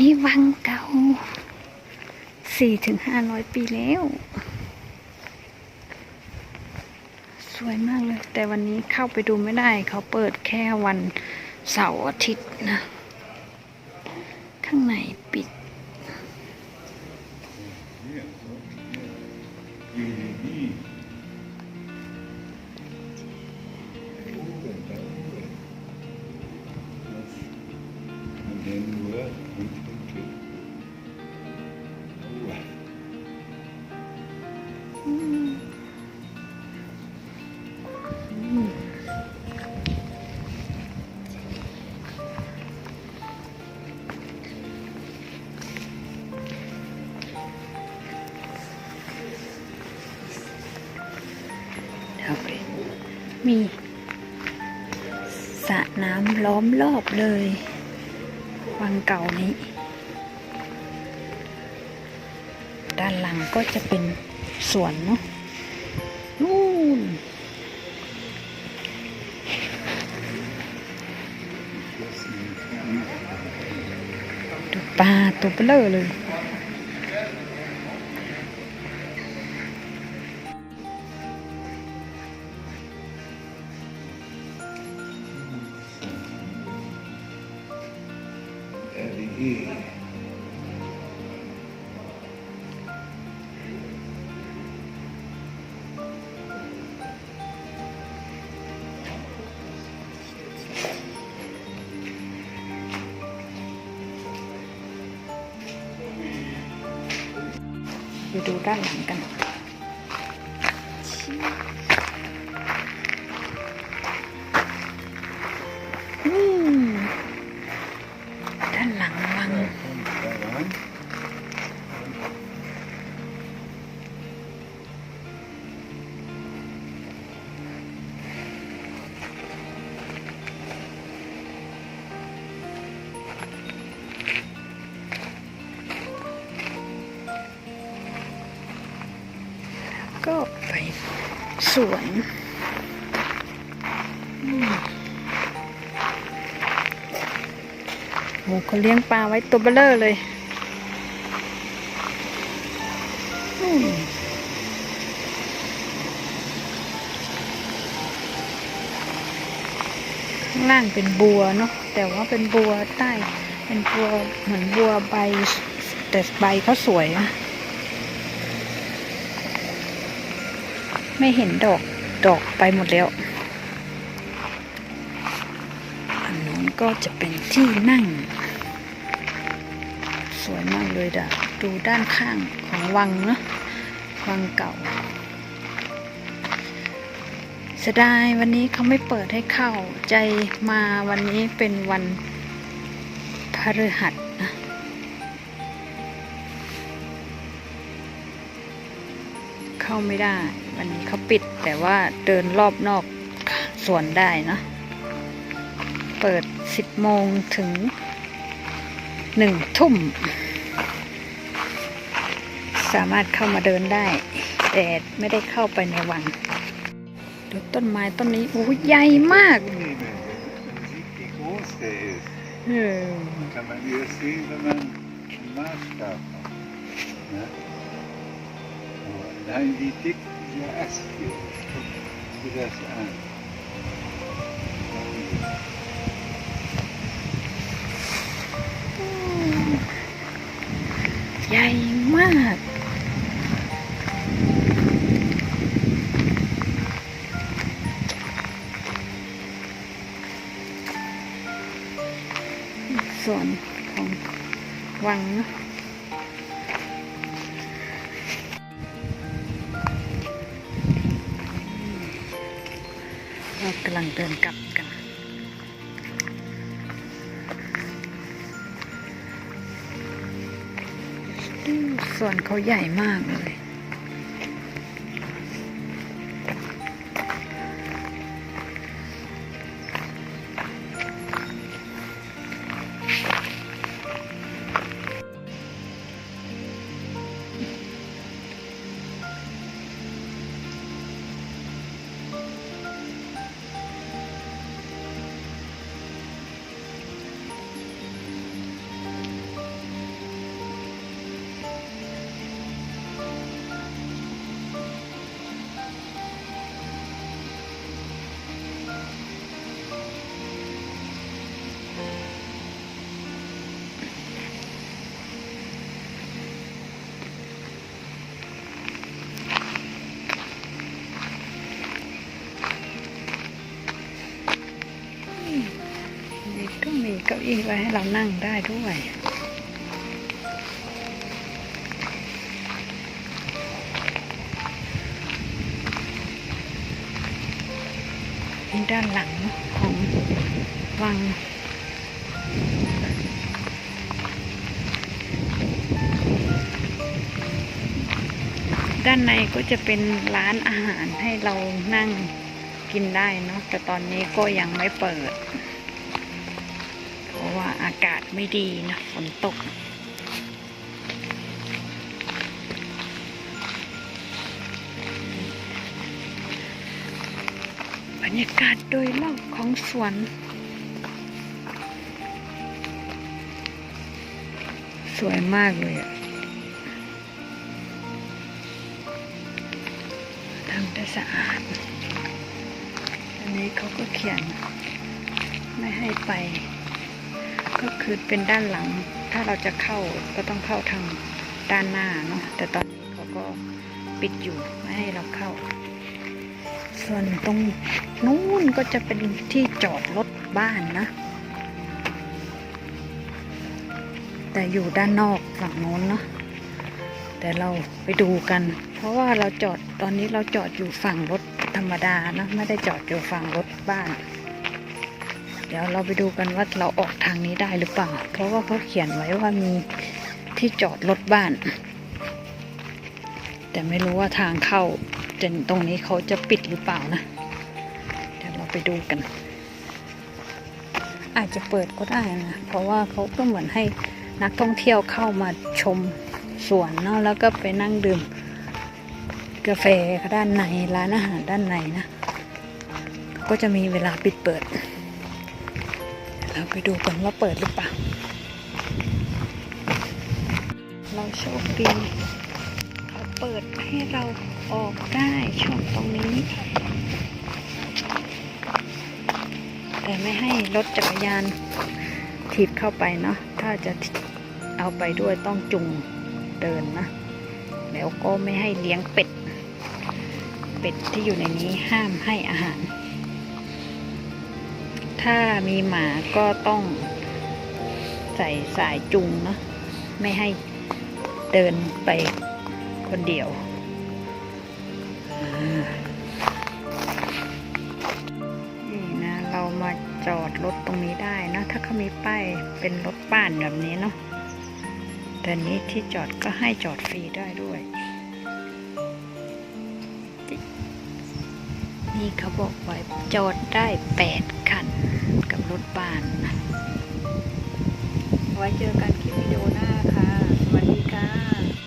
นี่วังเก่าสี่ถึงห้าร้อยปีแล้ว สวยมากเลย แต่วันนี้เข้าไปดูไม่ได้ เขาเปิดแค่วันเสาร์อาทิตย์นะ ข้างในปิด En den มีสระน้ำล้อมรอบเลย วังเก่านี้ ด้านหลังก็จะเป็นสวนเนาะนู่นดูปลาตัวเบลอเลย ดูด้านหลังกัน สวนอืมโอ้เขาเลี้ยงปลาไว้ตัวเบลเลอร์เลยข้างล่างเป็นบัวเนาะแต่ว่าเป็นบัวใต้ เป็นบัวเหมือนบัวใบ แต่ใบเขาสวยอะ ไม่เห็นดอกดอกไปหมดแล้ว อันนู้นก็จะเป็นที่นั่ง สวยมากเลยดะดูด้านข้างของวังเนอะวังเก่าเสียดายวันนี้เขาไม่เปิดให้เข้าใจมาวันนี้เป็นวันพฤหัส เข้าไม่ได้ วันนี้เขาปิดแต่ว่าเดินรอบนอกสวนได้นะ เปิด 10 โมงถึง 1 ทุ่ม สามารถเข้ามาเดินได้ แต่ไม่ได้เข้าไปในวังดูต้นไม้ต้นนี้โอ้ยใหญ่มากเออ Kann man erst sehen, wenn man einen Maßstab hat. Ne? Aber allein wie dick dieser Ast hier ist. Guck dir das an. ใหญ่มากส่วนของวังเนอะ เรากำลังเดินกลับกัน ส่วนเขาใหญ่มากเลย เก้าอี้ไว้ให้เรานั่งได้ด้วยนี่ด้านหลังของวังด้านในก็จะเป็นร้านอาหารให้เรานั่งกินได้เนาะแต่ตอนนี้ก็ยังไม่เปิด ราะว่าอากาศไม่ดีนะฝนตก บรรยากาศโดยรอบของสวน สวยมากเลยอะทำได้สะอาด อันนี้เขาก็เขียนไม่ให้ไป ก็คือเป็นด้านหลัง ถ้าเราจะเข้าก็ต้องเข้าทางด้านหน้าเนาะ แต่ตอนนี้เขาก็ปิดอยู่ไม่ให้เราเข้า ส่วนตรงนู้นก็จะเป็นที่จอดรถบ้านนะ แต่อยู่ด้านนอกฝั่งโน้นเนาะ แต่เราไปดูกัน เพราะว่าเราจอดตอนนี้เราจอดอยู่ฝั่งรถธรรมดานะ ไม่ได้จอดอยู่ฝั่งรถบ้าน เดี๋ยวเราไปดูกันว่าเราออกทางนี้ได้หรือเปล่า เพราะว่าเขาเขียนไว้ว่ามีที่จอดรถบ้าน แต่ไม่รู้ว่าทางเข้าจนตรงนี้เขาจะปิดหรือเปล่านะ เดี๋ยวเราไปดูกัน อาจจะเปิดก็ได้นะ เพราะว่าเขาก็เหมือนให้นักท่องเที่ยวเข้ามาชมสวนเนาะแล้วก็ไปนั่งดื่มกาแฟด้านในร้านอาหารด้านในนะ ก็จะมีเวลาปิดเปิด เราไปดูกันว่าเปิดหรือเปล่า เราโชคดี เขาเปิดให้เราออกได้ช่วงตรงนี้ แต่ไม่ให้รถจักรยานถีบเข้าไปเนาะ ถ้าจะเอาไปด้วยต้องจุงเดินนะ แล้วก็ไม่ให้เลี้ยงเป็ด เป็ดที่อยู่ในนี้ห้ามให้อาหาร ถ้ามีหมาก็ต้องใส่สายจุงเนาะไม่ให้เดินไปคนเดียวนี่นะเรามาจอดรถตรงนี้ได้นะ ถ้าเขามีป้ายเป็นรถบ้านแบบนี้เนาะแต่นี้ที่จอดก็ให้จอดฟรีได้ด้วย นี่เขาบอกไว้จอดได้แปดคัน กับรถบ้านนะ ไว้เจอกันคลิปวิดีโอหน้าค่ะ สวัสดีค่ะ